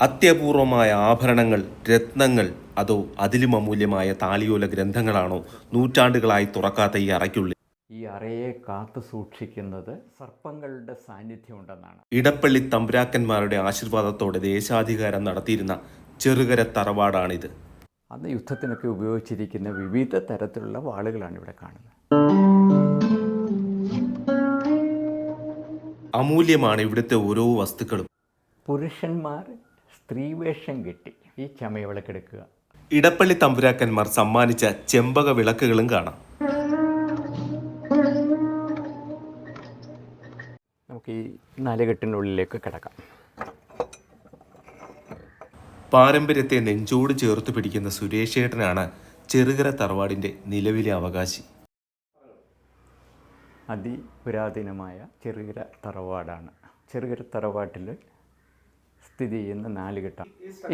അത്യപൂർവമായ ആഭരണങ്ങൾ രത്നങ്ങൾ അതോ അതിലും അമൂല്യമായ താളിയോല ഗ്രന്ഥങ്ങളാണോ നൂറ്റാണ്ടുകളായി തുറക്കാത്ത ഈ അറയ്ക്കുള്ളിൽ? ഈ അറയെ കാത്തു സൂക്ഷിക്കുന്നത് സർപ്പങ്ങളുടെ സാന്നിധ്യം ഉണ്ടെന്നാണ് ഇടപ്പള്ളി തമ്പുരാക്കന്മാരുടെ ആശീർവാദത്തോടെ ദേശാധികാരം നടത്തിയിരുന്ന ചെറുകര തറവാടാണിത്. അന്ന് യുദ്ധത്തിനൊക്കെ ഉപയോഗിച്ചിരിക്കുന്ന വിവിധ തരത്തിലുള്ള വാളുകളാണ് ഇവിടെ കാണുന്നത്. അമൂല്യമാണ് ഇവിടുത്തെ ഓരോ വസ്തുക്കളും. പുരുഷന്മാർ സ്ത്രീവേഷം കെട്ടി ഈ ചമയവിളക്കെടുക്കുക. ഇടപ്പള്ളി തമ്പുരാക്കന്മാർ സമ്മാനിച്ച ചെമ്പക വിളക്കുകളും കാണാം. നമുക്ക് ഈ നാലുകെട്ടിനുള്ളിലേക്ക് കിടക്കാം. പാരമ്പര്യത്തെ നെഞ്ചോട് ചേർത്ത് പിടിക്കുന്ന സുരേഷേട്ടനാണ് ചെറുകര തറവാടിന്റെ നിലവിലെ അവകാശി. അതിപുരാതനമായ ചെറുകര തറവാടാണ്. ചെറുകര തറവാട്ടിൽ സ്ഥിതി ചെയ്യുന്ന നാലുകെട്ട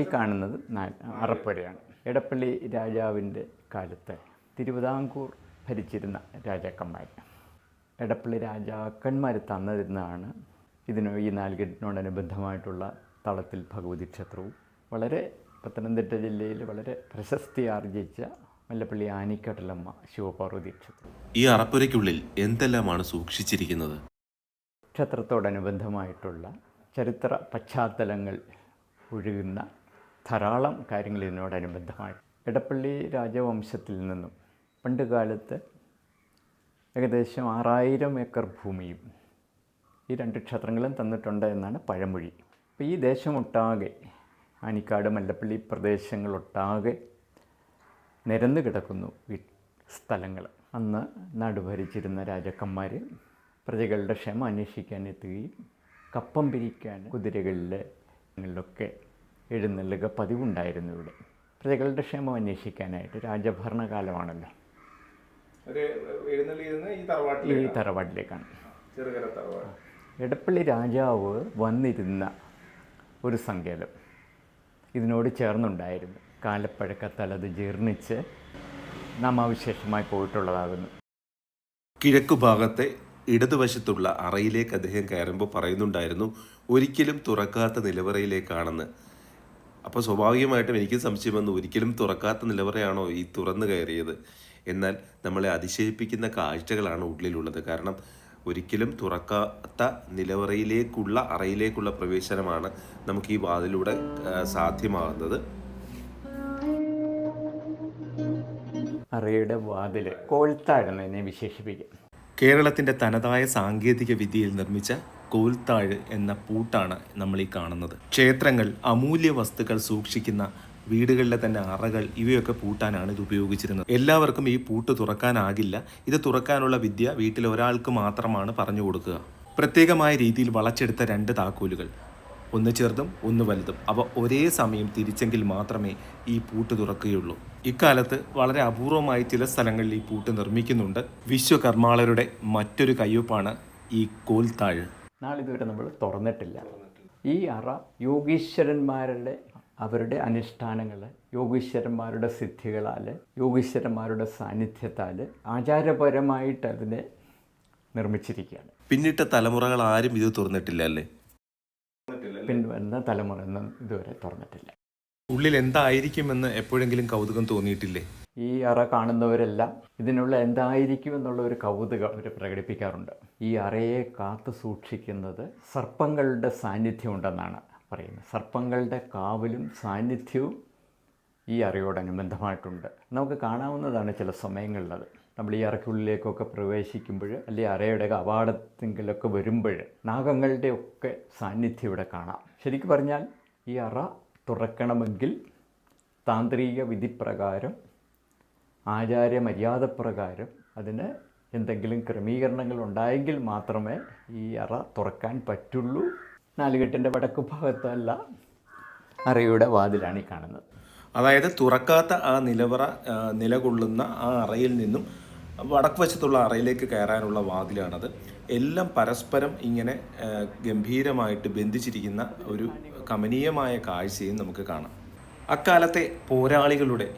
ഈ കാണുന്നത് നാല് അറപ്പുരയാണ്. എടപ്പള്ളി രാജാവിന്റെ കാലത്ത് തിരുവിതാംകൂർ ഭരിച്ചിരുന്ന രാജാക്കന്മാർ എടപ്പള്ളി രാജാക്കന്മാർ തന്നിരുന്നതാണ് ഇതിന് ഈ നാലുകെട്ടിനോടനുബന്ധമായിട്ടുള്ള തളത്തിൽ ഭഗവതി ക്ഷേത്രവും വളരെ പത്തനംതിട്ട ജില്ലയിൽ വളരെ പ്രശസ്തി ആർജിച്ച മല്ലപ്പള്ളി ആനിക്കടലമ്മ ശിവപാർവതി ക്ഷേത്രം ഈ അറപ്പുരയ്ക്കുള്ളിൽ എന്തെല്ലാമാണ് സൂക്ഷിച്ചിരിക്കുന്നത്? ക്ഷേത്രത്തോടനുബന്ധമായിട്ടുള്ള ചരിത്ര പശ്ചാത്തലങ്ങൾ ഒഴുകുന്ന ധാരാളം കാര്യങ്ങൾ ഇതിനോടനുബന്ധമായി. ഇടപ്പള്ളി രാജവംശത്തിൽ നിന്നും പണ്ട് കാലത്ത് ഏകദേശം ആറായിരം ഏക്കർ ഭൂമിയും ഈ രണ്ട് ക്ഷേത്രങ്ങളും തന്നിട്ടുണ്ട് എന്നാണ് പഴമൊഴി. അപ്പോൾ ഈ ദേശമൊട്ടാകെ ആനിക്കാട് മല്ലപ്പള്ളി പ്രദേശങ്ങളൊട്ടാകെ നിരന്നു കിടക്കുന്നു ഈ സ്ഥലങ്ങൾ. അന്ന് നാട് ഭരിച്ചിരുന്ന രാജാക്കന്മാർ പ്രജകളുടെ ക്ഷമ അന്വേഷിക്കാൻ എത്തുകയും കപ്പം പിരിക്കാൻ കുതിരകളിലെ ങ്ങളിലൊക്കെ എഴുന്നള്ളുക പതിവുണ്ടായിരുന്നു ഇവിടെ. പ്രജകളുടെ ക്ഷേമം അന്വേഷിക്കാനായിട്ട് രാജഭരണകാലമാണല്ലോ. ഈ തറവാട്ടിലേക്കാണ്? എടപ്പള്ളി രാജാവ് വന്നിരുന്ന ഒരു സങ്കേതം ഇതിനോട് ചേർന്നുണ്ടായിരുന്നു. കാലപ്പഴക്കത്താൽ അത് ജീർണിച്ച് നാമാവിശേഷമായി പോയിട്ടുള്ളതാകുന്നു. കിഴക്കുഭാഗത്തെ ഇടതുവശത്തുള്ള അറയിലേക്ക് അദ്ദേഹം കയറുമ്പോൾ പറയുന്നുണ്ടായിരുന്നു ഒരിക്കലും തുറക്കാത്ത നിലവറയിലേക്കാണെന്ന്. അപ്പോൾ സ്വാഭാവികമായിട്ടും എനിക്ക് സംശയം വന്നു ഒരിക്കലും തുറക്കാത്ത നിലവറയാണോ ഈ തുറന്നു കയറിയത്? എന്നാൽ നമ്മളെ അതിശയിപ്പിക്കുന്ന കാഴ്ചകളാണ് ഉള്ളിലുള്ളത്. കാരണം ഒരിക്കലും തുറക്കാത്ത നിലവറയിലേക്കുള്ള അറയിലേക്കുള്ള പ്രവേശനമാണ് നമുക്ക് ഈ വാതിലൂടെ സാധ്യമാകുന്നത്. അറയുടെ വാതിൽ കോൾത്തായിരുന്നു എന്നെ വിശേഷിപ്പിക്കും. കേരളത്തിന്റെ തനതായ സാങ്കേതിക വിദ്യയിൽ നിർമ്മിച്ച കോൽത്താഴ് എന്ന പൂട്ടാണ് നമ്മൾ ഈ കാണുന്നത്. ക്ഷേത്രങ്ങൾ അമൂല്യ വസ്തുക്കൾ സൂക്ഷിക്കുന്ന വീടുകളിലെ തന്നെ അറകൾ ഇവയൊക്കെ പൂട്ടാനാണ് ഇത് ഉപയോഗിച്ചിരുന്നത്. എല്ലാവർക്കും ഈ പൂട്ട് തുറക്കാനാകില്ല. ഇത് തുറക്കാനുള്ള വിദ്യ വീട്ടിൽ ഒരാൾക്ക് മാത്രമാണ് പറഞ്ഞു കൊടുക്കുക. പ്രത്യേകമായ രീതിയിൽ വളച്ചെടുത്ത രണ്ട് താക്കോലുകൾ. ഒന്ന് ചെറുതും ഒന്ന് വലുതും. അവ ഒരേ സമയം തിരിച്ചെങ്കിൽ മാത്രമേ ഈ പൂട്ട് തുറക്കുകയുള്ളൂ. ഇക്കാലത്ത് വളരെ അപൂർവമായി ചില സ്ഥലങ്ങളിൽ ഈ പൂട്ട് നിർമ്മിക്കുന്നുണ്ട്. വിശ്വകർമാളരുടെ മറ്റൊരു കയ്യൊപ്പാണ് ഈ കോൽത്താഴ്. നാളിതുവരെ നമ്മൾ തുറന്നിട്ടില്ല. ഈ അറ യോഗീശ്വരന്മാരുടെ അവരുടെ അനുഷ്ഠാനങ്ങൾ യോഗീശ്വരന്മാരുടെ സിദ്ധികളാൽ യോഗീശ്വരന്മാരുടെ സാന്നിധ്യത്താൽ ആചാരപരമായിട്ട് അതിനെ നിർമ്മിച്ചിരിക്കുകയാണ്. പിന്നിട്ട തലമുറകൾ ആരും ഇത് തുറന്നിട്ടില്ല അല്ലേ? പിൻവരുന്ന തലമുറ ഇതുവരെ തുറന്നിട്ടില്ല. ഉള്ളിൽ എന്തായിരിക്കുമെന്ന് എപ്പോഴെങ്കിലും കൗതുകം തോന്നിയിട്ടില്ലേ? ഈ അറ കാണുന്നവരെല്ലാം ഇതിനുള്ള എന്തായിരിക്കും എന്നുള്ള ഒരു കൗതുകം അവർ പ്രകടിപ്പിക്കാറുണ്ട്. ഈ അറയെ കാത്തു സൂക്ഷിക്കുന്നത് സർപ്പങ്ങളുടെ സാന്നിധ്യം ഉണ്ടെന്നാണ് പറയുന്നത്. സർപ്പങ്ങളുടെ കാവലും സാന്നിധ്യവും ഈ അറയോടനുബന്ധമായിട്ടുണ്ട്. നമുക്ക് കാണാവുന്നതാണ് ചില സമയങ്ങളിലത്. നമ്മൾ ഈ അറയ്ക്കുള്ളിലേക്കൊക്കെ പ്രവേശിക്കുമ്പോൾ അല്ലെങ്കിൽ അറയുടെ കവാടത്തെങ്കിലൊക്കെ വരുമ്പോൾ നാഗങ്ങളുടെ ഒക്കെ സാന്നിധ്യം ഇവിടെ കാണാം. ശരിക്കും പറഞ്ഞാൽ ഈ അറ തുറക്കണമെങ്കിൽ താന്ത്രിക വിധിപ്രകാരം ആചാര്യ മര്യാദപ്രകാരം അതിന് എന്തെങ്കിലും ക്രമീകരണങ്ങൾ ഉണ്ടായെങ്കിൽ മാത്രമേ ഈ അറ തുറക്കാൻ പറ്റുള്ളൂ. നാലുകെട്ടിന്റെ വടക്കു ഭാഗത്തല്ല അറയുടെ വാതിലാണ് ഈ കാണുന്നത്. അതായത് തുറക്കാത്ത ആ നിലവറ നിലകൊള്ളുന്ന ആ അറയിൽ നിന്നും വടക്ക് വശത്തുള്ള അറയിലേക്ക് കയറാനുള്ള വാതിലാണത്. എല്ലാം പരസ്പരം ഇങ്ങനെ ഗംഭീരമായിട്ട് ബന്ധിച്ചിരിക്കുന്ന ഒരു കമനീയമായ കാഴ്ചയും നമുക്ക് കാണാം. അക്കാലത്തെ പോരാളികളുടെ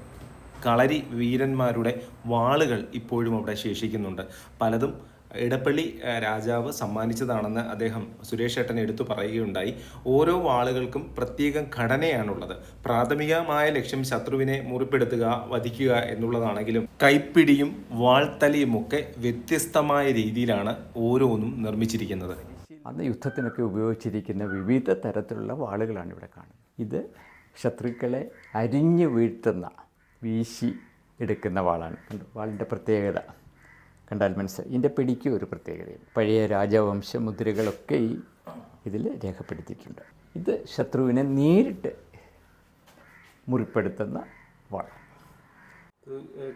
കളരി വീരന്മാരുടെ വാളുകൾ ഇപ്പോഴും അവിടെ ശേഷിക്കുന്നുണ്ട്. പലതും ഇടപ്പള്ളി രാജാവ് സമ്മാനിച്ചതാണെന്ന് അദ്ദേഹം സുരേഷ് ഏട്ടൻ എടുത്തു പറയുകയുണ്ടായി. ഓരോ വാളുകൾക്കും പ്രത്യേകം ഘടനയാണുള്ളത്. പ്രാഥമികമായ ലക്ഷ്യം ശത്രുവിനെ മുറിപ്പെടുത്തുക വധിക്കുക എന്നുള്ളതാണെങ്കിലും കൈപ്പിടിയും വാൾത്തലിയുമൊക്കെ വ്യത്യസ്തമായ രീതിയിലാണ് ഓരോന്നും നിർമ്മിച്ചിരിക്കുന്നത്. അന്ന് യുദ്ധത്തിനൊക്കെ ഉപയോഗിച്ചിരിക്കുന്ന വിവിധ തരത്തിലുള്ള വാളുകളാണ് ഇവിടെ കാണുന്നത്. ഇത് ശത്രുക്കളെ അരിഞ്ഞു വീഴ്ത്തുന്ന വീശി എടുക്കുന്ന വാളാണ്. കണ്ടു? വാളിന്റെ പ്രത്യേകത കണ്ടാൽ മനസ്സിലായി. ഇതിന്റെ പിടിക്കും ഒരു പ്രത്യേകതയുണ്ട് പഴയ രാജവംശ മുദ്രകളൊക്കെ ഈ ഇതിൽ രേഖപ്പെടുത്തിയിട്ടുണ്ട്. ഇത് ശത്രുവിനെ നേരിട്ട് മുറിപ്പെടുത്തുന്ന വാൾ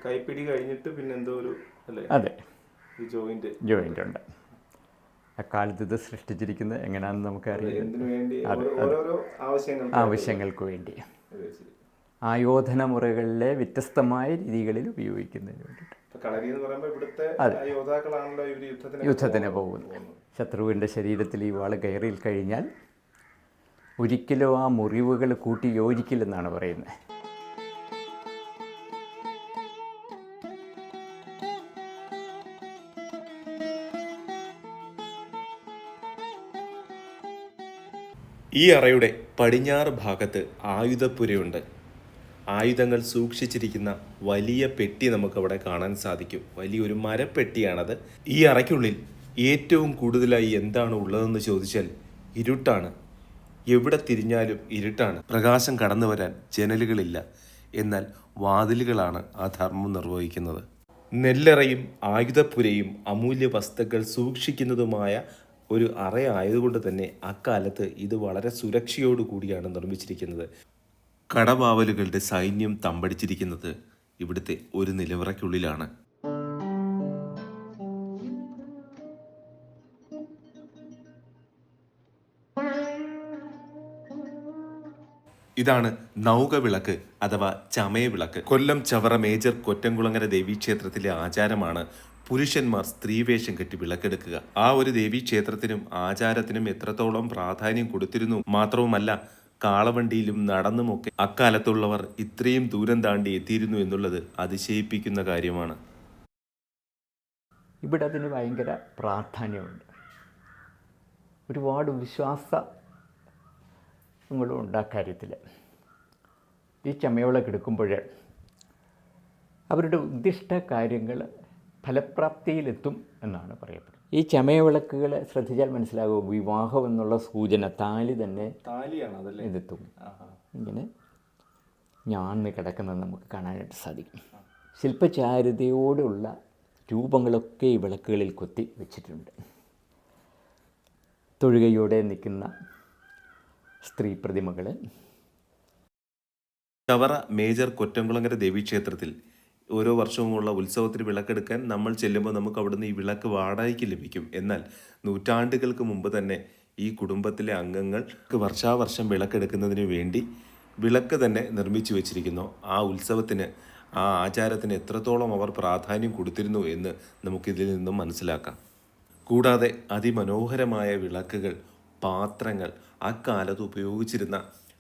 കൈപ്പിടി കഴിഞ്ഞിട്ട് പിന്നെന്തോ ഒരു അതെ. ജോയിന്റ്. ജോയിന്റ് ഉണ്ട്. അക്കാലത്ത് ഇത് സൃഷ്ടിച്ചിരിക്കുന്നത് എങ്ങനെയാണെന്ന് നമുക്കറിയാം ആവശ്യങ്ങൾക്ക് വേണ്ടി. ആയോധന മുറകളിലെ വ്യത്യസ്തമായ രീതികളിൽ ഉപയോഗിക്കുന്നതിന് വേണ്ടിയിട്ട്. അതെ. യുദ്ധത്തിന് പോകുന്നത്. പോകുന്നു ശത്രുവിന്റെ ശരീരത്തിൽ ഈ വാൾ കയറിൽ കഴിഞ്ഞാൽ ഒരിക്കലും ആ മുറിവുകൾ കൂട്ടി യോജിക്കില്ലെന്നാണ് പറയുന്നത്. ഈ അറയുടെ പടിഞ്ഞാറ് ഭാഗത്ത് ആയുധപ്പുരയുണ്ട്. ആയുധങ്ങൾ സൂക്ഷിച്ചിരിക്കുന്ന വലിയ പെട്ടി നമുക്കവിടെ കാണാൻ സാധിക്കും. വലിയൊരു മരപ്പെട്ടിയാണത്. ഈ അറയ്ക്കുള്ളിൽ ഏറ്റവും കൂടുതലായി എന്താണ് ഉള്ളതെന്ന് ചോദിച്ചാൽ ഇരുട്ടാണ്. എവിടെ തിരിഞ്ഞാലും ഇരുട്ടാണ്. പ്രകാശം കടന്നു വരാൻ ജനലുകളില്ല. എന്നാൽ വാതിലുകളാണ് ആ ധർമ്മം നിർവഹിക്കുന്നത്. നെല്ലറയും ആയുധപ്പുരയും അമൂല്യ വസ്തുക്കൾ സൂക്ഷിക്കുന്നതുമായ ഒരു അറയായതുകൊണ്ട് തന്നെ അക്കാലത്ത് ഇത് വളരെ സുരക്ഷയോടുകൂടിയാണ് നിർമ്മിച്ചിരിക്കുന്നത്. കടവാവലുകളുടെ സൈന്യം തമ്പടിച്ചിരിക്കുന്നത് ഇവിടുത്തെ ഒരു നിലവറയ്ക്കുള്ളിലാണ്. ഇതാണ് നൗക വിളക്ക് അഥവാ ചമയ വിളക്ക് കൊല്ലം ചവറ മേജർ കൊറ്റംകുളങ്ങര ദേവീക്ഷേത്രത്തിലെ ആചാരമാണ് പുരുഷന്മാർ സ്ത്രീവേഷം കെട്ടി വിളക്കെടുക്കുക. ആ ഒരു ദേവി ക്ഷേത്രത്തിനും ആചാരത്തിനും എത്രത്തോളം പ്രാധാന്യം കൊടുത്തിരുന്നു മാത്രവുമല്ല കാളവണ്ടിയിലും നടന്നുമൊക്കെ അക്കാലത്തുള്ളവർ ഇത്രയും ദൂരം താണ്ടി എത്തിയിരുന്നു എന്നുള്ളത് അതിശയിപ്പിക്കുന്ന കാര്യമാണ്. ഇവിടെ അതിന് ഭയങ്കര പ്രാധാന്യമുണ്ട്. ഒരുപാട് വിശ്വാസങ്ങളും ഉണ്ട് ആ കാര്യത്തിൽ ഈ ചമയോളൊക്കെ എടുക്കുമ്പോൾ അവരുടെ ഉദ്ദിഷ്ട കാര്യങ്ങൾ ഫലപ്രാപ്തിയിലെത്തും എന്നാണ് പറയപ്പെടുന്നത്. ഈ ചമയവിളക്കുകൾ ശ്രദ്ധിച്ചാൽ മനസ്സിലാകും വിവാഹം എന്നുള്ള സൂചന താലി തന്നെ താലിയാണ് അതല്ലേ? ഇതെത്തും. ഇങ്ങനെ ഞാന്ന് കിടക്കുന്നത് നമുക്ക് കാണാനായിട്ട് സാധിക്കും. ശില്പചാരുതയോടുള്ള രൂപങ്ങളൊക്കെ ഈ വിളക്കുകളിൽ കൊത്തി വെച്ചിട്ടുണ്ട്. തൊഴുകയോടെ നിൽക്കുന്ന സ്ത്രീ പ്രതിമകൾ ചവറ മേജർ കൊറ്റംകുളങ്ങര ദേവീക്ഷേത്രത്തിൽ ഓരോ വർഷവുമുള്ള ഉത്സവത്തിന് വിളക്കെടുക്കാൻ നമ്മൾ ചെല്ലുമ്പോൾ നമുക്ക് അവിടുന്ന് ഈ വിളക്ക് വാടകയ്ക്ക് ലഭിക്കും. എന്നാൽ നൂറ്റാണ്ടുകൾക്ക് മുമ്പ് തന്നെ ഈ കുടുംബത്തിലെ അംഗങ്ങൾക്ക് വർഷാവർഷം വിളക്കെടുക്കുന്നതിന് വേണ്ടി വിളക്ക് തന്നെ നിർമ്മിച്ചു വെച്ചിരിക്കുന്നു. ആ ഉത്സവത്തിന് ആ ആചാരത്തിന് എത്രത്തോളം അവർ പ്രാധാന്യം കൊടുത്തിരുന്നു എന്ന് നമുക്കിതിൽ നിന്നും മനസ്സിലാക്കാം. കൂടാതെ അതിമനോഹരമായ വിളക്കുകൾ പാത്രങ്ങൾ അക്കാലത്ത് ഉപയോഗിച്ചിരുന്ന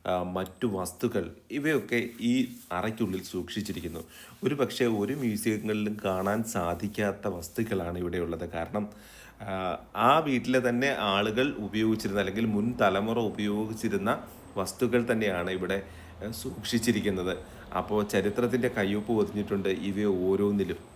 മറ്റു വസ്തുക്കൾ ഇവയൊക്കെ ഈ അറയ്ക്കുള്ളിൽ സൂക്ഷിച്ചിരിക്കുന്നു. ഒരു പക്ഷേ ഒരു മ്യൂസിയങ്ങളിലും കാണാൻ സാധിക്കാത്ത വസ്തുക്കളാണ് ഇവിടെയുള്ളത് കാരണം ആ, വീട്ടിലെ തന്നെ ആളുകൾ ഉപയോഗിച്ചിരുന്ന അല്ലെങ്കിൽ മുൻ തലമുറ ഉപയോഗിച്ചിരുന്ന വസ്തുക്കൾ തന്നെയാണ് ഇവിടെ സൂക്ഷിച്ചിരിക്കുന്നത്. അപ്പോൾ ചരിത്രത്തിന്റെ കയ്യൊപ്പ് ഒതിഞ്ഞിട്ടുണ്ട് ഇവ ഓരോന്നിലും.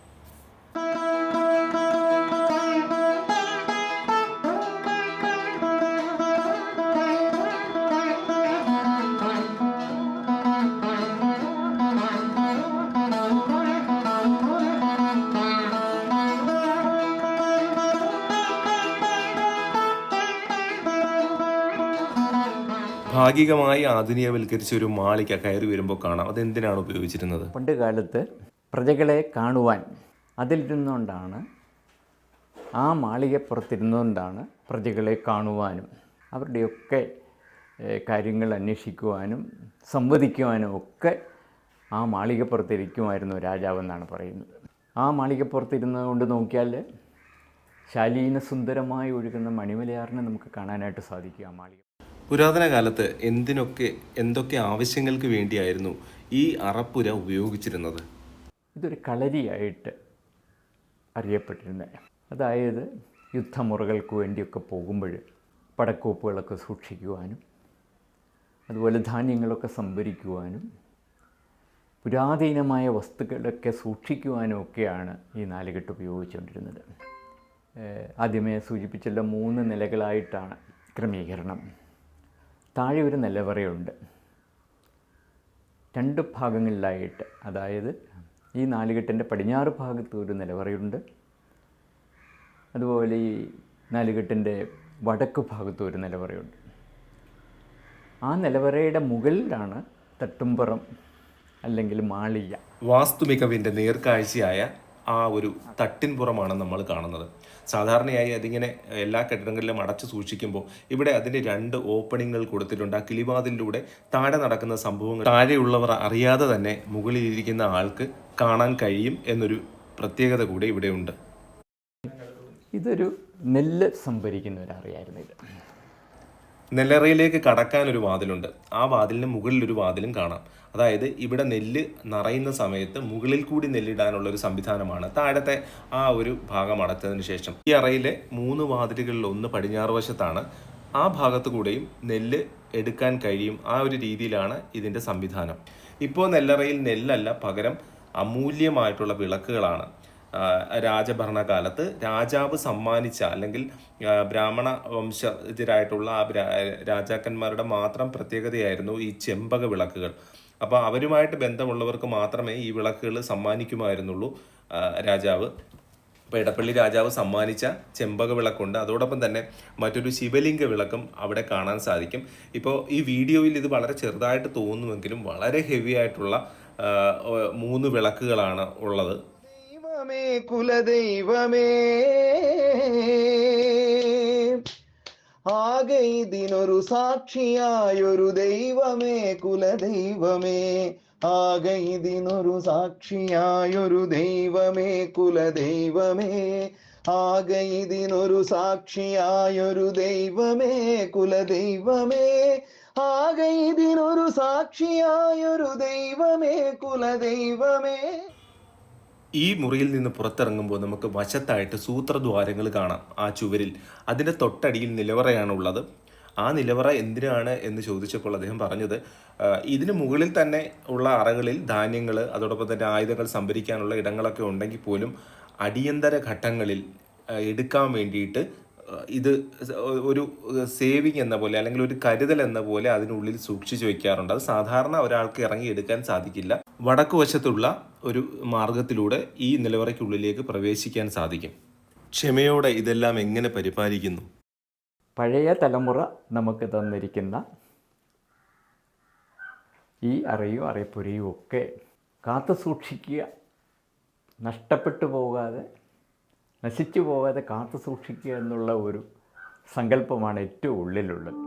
ഭാഗികമായി ആധുനികവൽക്കരിച്ച ഒരു മാളിക കയറി വരുമ്പോൾ കാണാം. അതെന്തിനാണ് ഉപയോഗിച്ചിരുന്നത്? പണ്ട് കാലത്ത് പ്രജകളെ കാണുവാൻ അതിലിരുന്നുകൊണ്ടാണ് ആ മാളികപ്പുറത്തിരുന്നുകൊണ്ടാണ് പ്രജകളെ കാണുവാനും അവരുടെയൊക്കെ കാര്യങ്ങൾ അന്വേഷിക്കുവാനും സംവദിക്കുവാനും ഒക്കെ ആ മാളികപ്പുറത്തിരിക്കുമായിരുന്നു രാജാവെന്നാണ് പറയുന്നത്. ആ മാളികപ്പുറത്തിരുന്ന് കൊണ്ട് നോക്കിയാൽ ശാലീന സുന്ദരമായി ഒഴുകുന്ന മണിമലയാറിനെ നമുക്ക് കാണാനായിട്ട് സാധിക്കും ആ മാളിക. പുരാതന കാലത്ത് എന്തിനൊക്കെ എന്തൊക്കെ ആവശ്യങ്ങൾക്ക് വേണ്ടിയായിരുന്നു ഈ അറപ്പുര ഉപയോഗിച്ചിരുന്നത്? ഇതൊരു കളരിയായിട്ട് അറിയപ്പെട്ടിരുന്നത് അതായത് യുദ്ധമുറകൾക്ക് വേണ്ടിയൊക്കെ പോകുമ്പോൾ പടക്കോപ്പുകളൊക്കെ സൂക്ഷിക്കുവാനും അതുപോലെ ധാന്യങ്ങളൊക്കെ സംഭരിക്കുവാനും പുരാതനമായ വസ്തുക്കളൊക്കെ സൂക്ഷിക്കുവാനും ഒക്കെയാണ് ഈ നാലുകെട്ട് ഉപയോഗിച്ചുകൊണ്ടിരുന്നത്. ആദ്യമേ സൂചിപ്പിച്ചുള്ള മൂന്ന് നിലകളായിട്ടാണ് ക്രമീകരണം. താഴെ ഒരു നിലവറയുണ്ട്. രണ്ട് ഭാഗങ്ങളിലായിട്ട് അതായത് ഈ നാലുകെട്ടിന്റെ പടിഞ്ഞാറ് ഭാഗത്ത് ഒരു നിലവറയുണ്ട്. അതുപോലെ ഈ നാലുകെട്ടിന്റെ വടക്ക് ഭാഗത്ത് ഒരു നിലവറയുണ്ട്. ആ നിലവറയുടെ മുകളിലാണ് തട്ടുംപുറം അല്ലെങ്കിൽ മാളിയ വാസ്തുമികവിന്റെ നേർക്കാഴ്ചയായ ആ ഒരു തട്ടിൻപുറമാണ് നമ്മൾ കാണുന്നത്. സാധാരണയായി അതിങ്ങനെ എല്ലാ കെട്ടിടങ്ങളിലും അടച്ചു സൂക്ഷിക്കുമ്പോൾ ഇവിടെ അതിന്റെ രണ്ട് ഓപ്പണിങ്ങുകൾ കൊടുത്തിട്ടുണ്ട്. ആ കിളിവാതിലൂടെ താഴെ നടക്കുന്ന സംഭവങ്ങൾ താഴെയുള്ളവർ അറിയാതെ തന്നെ മുകളിലിരിക്കുന്ന ആൾക്ക് കാണാൻ കഴിയും എന്നൊരു പ്രത്യേകത കൂടെ ഇവിടെയുണ്ട് ഇതൊരു നെല്ല് സംഭരിക്കുന്ന ഒരു അറിയായിരുന്നു ഇത് നെല്ലറയിലേക്ക് കടക്കാൻ ഒരു വാതിലുണ്ട്. ആ വാതിലിന് ഒരു വാതിലും കാണാം. അതായത് ഇവിടെ നെല്ല് നിറയുന്ന സമയത്ത് മുകളിൽ കൂടി നെല്ലിടാനുള്ള ഒരു സംവിധാനമാണ്. താഴത്തെ ആ ഒരു ഭാഗം അടച്ചതിന് ശേഷം ഈ അറയിലെ മൂന്ന് വാതിലുകളിൽ ഒന്ന് പടിഞ്ഞാറ് വശത്താണ് ആ ഭാഗത്തു കൂടെയും നെല്ല് എടുക്കാൻ കഴിയും ആ ഒരു രീതിയിലാണ് ഇതിന്റെ സംവിധാനം. ഇപ്പോൾ നെല്ലറയിൽ നെല്ലല്ല പകരം അമൂല്യമായിട്ടുള്ള വിളക്കുകളാണ്. രാജഭരണകാലത്ത് രാജാവ് സമ്മാനിച്ച അല്ലെങ്കിൽ ബ്രാഹ്മണ വംശജരായിട്ടുള്ള ആ രാജാക്കന്മാരുടെ മാത്രം പ്രത്യേകതയായിരുന്നു ഈ ചെമ്പക വിളക്കുകൾ. അപ്പോൾ അവരുമായിട്ട് ബന്ധമുള്ളവർക്ക് മാത്രമേ ഈ വിളക്കുകൾ സമ്മാനിക്കുമായിരുന്നുള്ളൂ രാജാവ്. ഇപ്പോൾ ഇടപ്പള്ളി രാജാവ് സമ്മാനിച്ച ചെമ്പക വിളക്കുണ്ട്. അതോടൊപ്പം തന്നെ മറ്റൊരു ശിവലിംഗ വിളക്കും അവിടെ കാണാൻ സാധിക്കും. ഇപ്പോൾ ഈ വീഡിയോയിൽ ഇത് വളരെ ചെറുതായിട്ട് തോന്നുമെങ്കിലും വളരെ ഹെവി ആയിട്ടുള്ള മൂന്ന് വിളക്കുകളാണ് ഉള്ളത്. ദൈവമേ കുലദൈവമേ. ആകെ ഇതിനൊരു സാക്ഷിയായൊരു ദൈവമേ കുലദൈവമേ. ആകെ ഇതിനൊരു സാക്ഷിയായൊരു ദൈവമേ കുലദൈവമേ. ആകെ ഇതിനൊരു സാക്ഷിയായൊരു ദൈവമേ കുലദൈവമേ. ആകെ ഇതിനൊരു സാക്ഷിയായൊരു ദൈവമേ കുലദൈവമേ. ഈ മുറിയിൽ നിന്ന് പുറത്തിറങ്ങുമ്പോൾ നമുക്ക് വശത്തായിട്ട് സൂത്രദ്വാരങ്ങൾ കാണാം ആ ചുവരിൽ. അതിന്റെ തൊട്ടടിയിൽ നിലവറയാണ് ഉള്ളത്. ആ നിലവറ എന്തിനാണ് എന്ന് ചോദിച്ചപ്പോൾ അദ്ദേഹം പറഞ്ഞത് ഇതിന് മുകളിൽ തന്നെ ഉള്ള അറകളിൽ ധാന്യങ്ങൾ അതോടൊപ്പം തന്നെ ആയുധങ്ങൾ സംഭരിക്കാനുള്ള ഇടങ്ങളൊക്കെ ഉണ്ടെങ്കിൽ പോലും അടിയന്തര ഘട്ടങ്ങളിൽ എടുക്കാൻ വേണ്ടിയിട്ട് ഇത് ഒരു സേവിങ് എന്ന പോലെ അല്ലെങ്കിൽ ഒരു കരുതൽ എന്ന പോലെ അതിനുള്ളിൽ സൂക്ഷിച്ചു വയ്ക്കാറുണ്ട് അത് സാധാരണ ഒരാൾക്ക് ഇറങ്ങി എടുക്കാൻ സാധിക്കില്ല. വടക്ക് വശത്തുള്ള ഒരു മാർഗത്തിലൂടെ ഈ നിലവറയ്ക്കുള്ളിലേക്ക് പ്രവേശിക്കാൻ സാധിക്കും. ക്ഷമയോടെ ഇതെല്ലാം എങ്ങനെ പരിപാലിക്കുന്നു? പഴയ തലമുറ നമുക്ക് തന്നിരിക്കുന്ന ഈ അറിയും അറിയപ്പുരയും ഒക്കെ കാത്തു സൂക്ഷിക്കുക നഷ്ടപ്പെട്ടു പോകാതെ നശിച്ചു പോകാതെ കാത്തു സൂക്ഷിക്കുക എന്നുള്ള ഒരു സങ്കല്പമാണ് ഏറ്റവും ഉള്ളിലുള്ളത്.